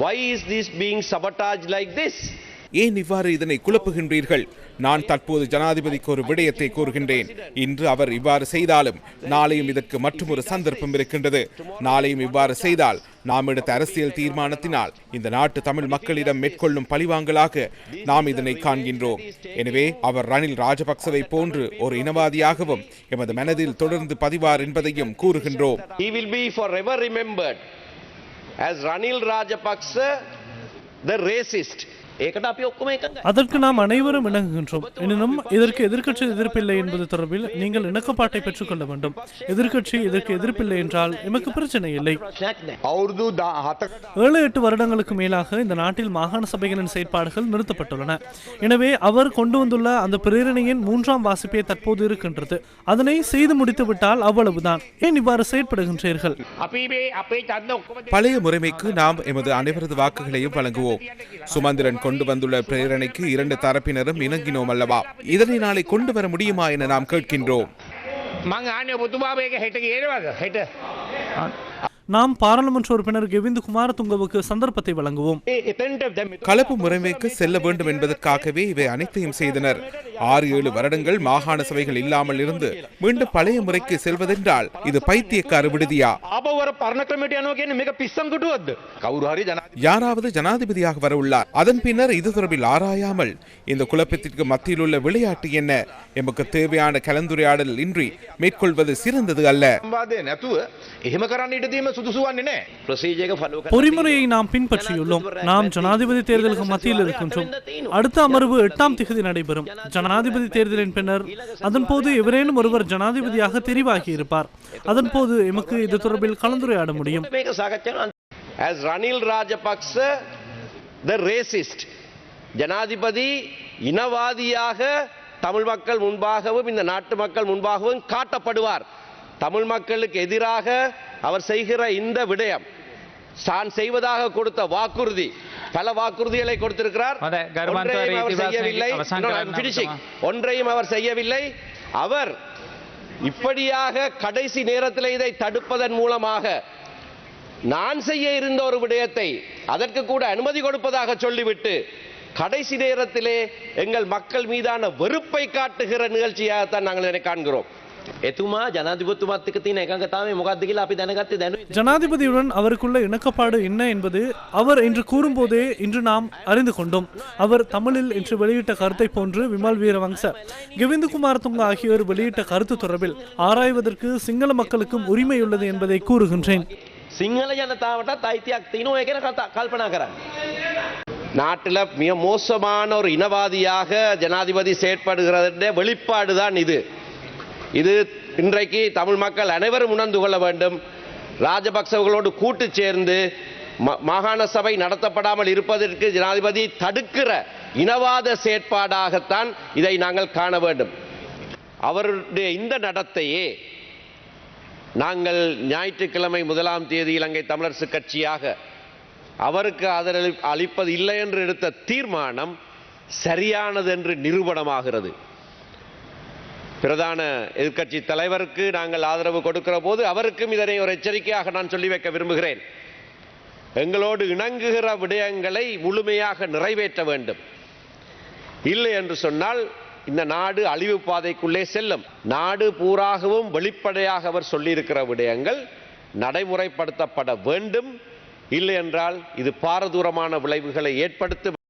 Why is this being sabotaged like this? ஏன் இவ்வாறு இதனை குழப்புகின்றீர்கள்? நான் தற்போது ஜனாதிபதிக்கு ஒரு விடயத்தை கூறுகின்றேன். இன்று அவர் இவ்வாறு செய்தாலும் நாளையும் இதற்கு மற்றொரு சந்தர்ப்பம் இருக்கின்றது. நாளையும் இவ்வாறு செய்தால் நாம் எடுத்த அரசியல் தீர்மானத்தினால் இந்த நாட்டு தமிழ் மக்களிடம் மேற்கொள்ளும் பழிவாங்கலாக நாம் இதனை காண்கின்றோம். எனவே அவர் ரணில் ராஜபக்சவை போன்று ஒரு இனவாதியாகவும் எமது மனதில் தொடர்ந்து பதிவார் என்பதையும் கூறுகின்றோம். As Ranil Rajapaksa, the racist. அதற்கு நாம் அனைவரும் இணங்குகின்றோம். எனினும் இதற்கு எதிர்க்கட்சி எதிர்ப்பில்லை என்பது தொடர்பில் நீங்கள் இணக்கப்பாட்டை பெற்றுக்கொள்ள வேண்டும். எதிர்க்கட்சி இதற்கு எதிர்ப்பில்லை என்றால் எமக்கு பிரச்சனை இல்லை. ஏழு எட்டு வருடங்களுக்கு மேலாக இந்த நாட்டில் மாகாண சபைகளின் செயற்பாடுகள் நிறுத்தப்பட்டுள்ளன. எனவே அவர் கொண்டு வந்துள்ள அந்த பிரேரணையின் மூன்றாம் வாசிப்பே தற்போது இருக்கின்றது. அதனை செய்து முடித்துவிட்டால் அவ்வளவுதான். ஏன் இவ்வாறு செயற்படுகின்றீர்கள்? பழைய முறைமைக்கு நாம் எமது அனைவரது வாக்குகளையும் வழங்குவோம். சுமந்திரன் கொண்டு வந்துள்ள பிரேரணைக்கு இரண்டு தரப்பினரும் இணங்கினோம் அல்லவா? இதனை நாளை கொண்டு வர முடியுமா என நாம் கேட்கின்றோம். நாம் பாராளுமன்ற உறுப்பினர் கெவிந்துகுமார் துங்கவுக்கு சந்தர்ப்பத்தை வழங்குவோம். கலப்பு முறைமைக்கு செல்ல வேண்டும் என்பதற்காகவே இவை அனைத்தையும் செய்தனர். ஆறு ஏழு வருடங்கள் மாகாண சபைகள் இல்லாமல் இருந்து மீண்டும் பழைய முறைக்கு செல்வதென்றால் இது பைத்தியக்கார விடுதியா? யாராவது ஜனாதிபதியாக வர அதன் பின்னர் இது தொடர்பில் ஆராயாமல் இந்த குழப்பத்திற்கு மத்தியில் உள்ள விளையாட்டு என்ன எமக்கு தேவையான கலந்துரையாடல் இன்றி மேற்கொள்வது சிறந்தது அல்ல. பொறிமுறையை நாம் பின்பற்றியுள்ளோம். நாம் ஜனாதிபதி தேர்தலுக்கு மத்தியில் இருக்கின்றோம். அடுத்த அமர்வு எட்டாம் திகதி நடைபெறும். ஜனாதிபதி தேர்தலின் பின்னர் அதன் போது எவரேனும் ஒருவர் ஜனாதிபதியாக தெரிவாகி இருப்பார். அதன் போது எமக்கு இது தொடர்பில் கல கலந்துரையாட முடியும். as ஜனாதிபதி இனவாதியாக தமிழ் மக்கள் முன்பாகவும் இந்த நாட்டு மக்கள் முன்பாகவும் காட்டப்படுவார். தமிழ் மக்களுக்கு எதிராக அவர் செய்கிற இந்த விடயம் தான் செய்வதாக கொடுத்த வாக்குறுதி பல வாக்குறுதிகளை கொடுத்திருக்கிறார். ஒன்றையும் அவர் செய்யவில்லை. ஒன்றையும் அவர் செய்யவில்லை. அவர் இப்படியாக கடைசி நேரத்தில் இதை தடுப்பதன் மூலமாக நான் செய்ய இருந்த ஒரு விடயத்தை அதற்கு கூட அனுமதி கொடுப்பதாக சொல்லிவிட்டு கடைசி நேரத்திலே எங்கள் மக்கள் மீதான வெறுப்பை காட்டுகிற நிகழ்ச்சியாகத்தான் நாங்கள் இதனை காண்கிறோம். எத்துமா ஜனாதிபதித்துவத்துக்கு தீன எகங்கத்தாமே முகாத்துக்கில் அப்படி தனகத்தை தனு ஜனாதிபதியுடன் அவருக்குள்ள இணக்கப்பாடு என்ன என்பது அவர் என்று கூறும்போதே இன்று நாம் அறிந்து கொண்டோம். அவர் தமிழில் இன்று வெளியிட்ட கருத்தை போன்று விமல் வீரவங்ச கவிந்தகுமார் துங்க ஆகியோர் வெளியிட்ட கருத்து தொடர்பில் ஆராய்வதற்கு சிங்கள மக்களுக்கும் உரிமை உள்ளது என்பதை கூறுகின்றேன். சிங்கள ஜனதாவட்ட தைத்தியாக தீனோ கல்பனா கரான். நாட்டில் மிக மோசமான ஒரு இனவாதியாக ஜனாதிபதி செயற்படுகிறது வெளிப்பாடு தான் இது. இது இன்றைக்கு தமிழ் மக்கள் அனைவரும் உணர்ந்து கொள்ள வேண்டும். ராஜபக்சவர்களோடு கூட்டு சேர்ந்து ம- மாகாண சபை நடத்தப்படாமல் இருப்பதற்கு ஜனாதிபதி தடுக்கிற இனவாத செயற்பாடாகத்தான் இதை நாங்கள் காண வேண்டும். அவருடைய இந்த நடத்தையே நாங்கள் ஞாயிற்றுக்கிழமை முதலாம் தேதி இலங்கை தமிழரசு கட்சியாக அவருக்கு ஆதரவு அளிப்பது இல்லை என்று எடுத்த தீர்மானம் சரியானது என்று நிரூபணமாகிறது. பிரதான எதிர்க்கட்சி தலைவருக்கு நாங்கள் ஆதரவு கொடுக்கிற போது அவருக்கும் இதனை ஒரு எச்சரிக்கையாக நான் சொல்லி வைக்க விரும்புகிறேன். எங்களோடு இணங்குகிற விடயங்களை முழுமையாக நிறைவேற்ற வேண்டும். இல்லை என்று சொன்னால் இந்த நாடு அழிவு பாதைக்குள்ளே செல்லும். நாடு பூராகவும் வெளிப்படையாக அவர் சொல்லியிருக்கிற விடயங்கள் நடைமுறைப்படுத்தப்பட வேண்டும். இல்லை என்றால் இது பாரதூரமான விளைவுகளை ஏற்படுத்தும்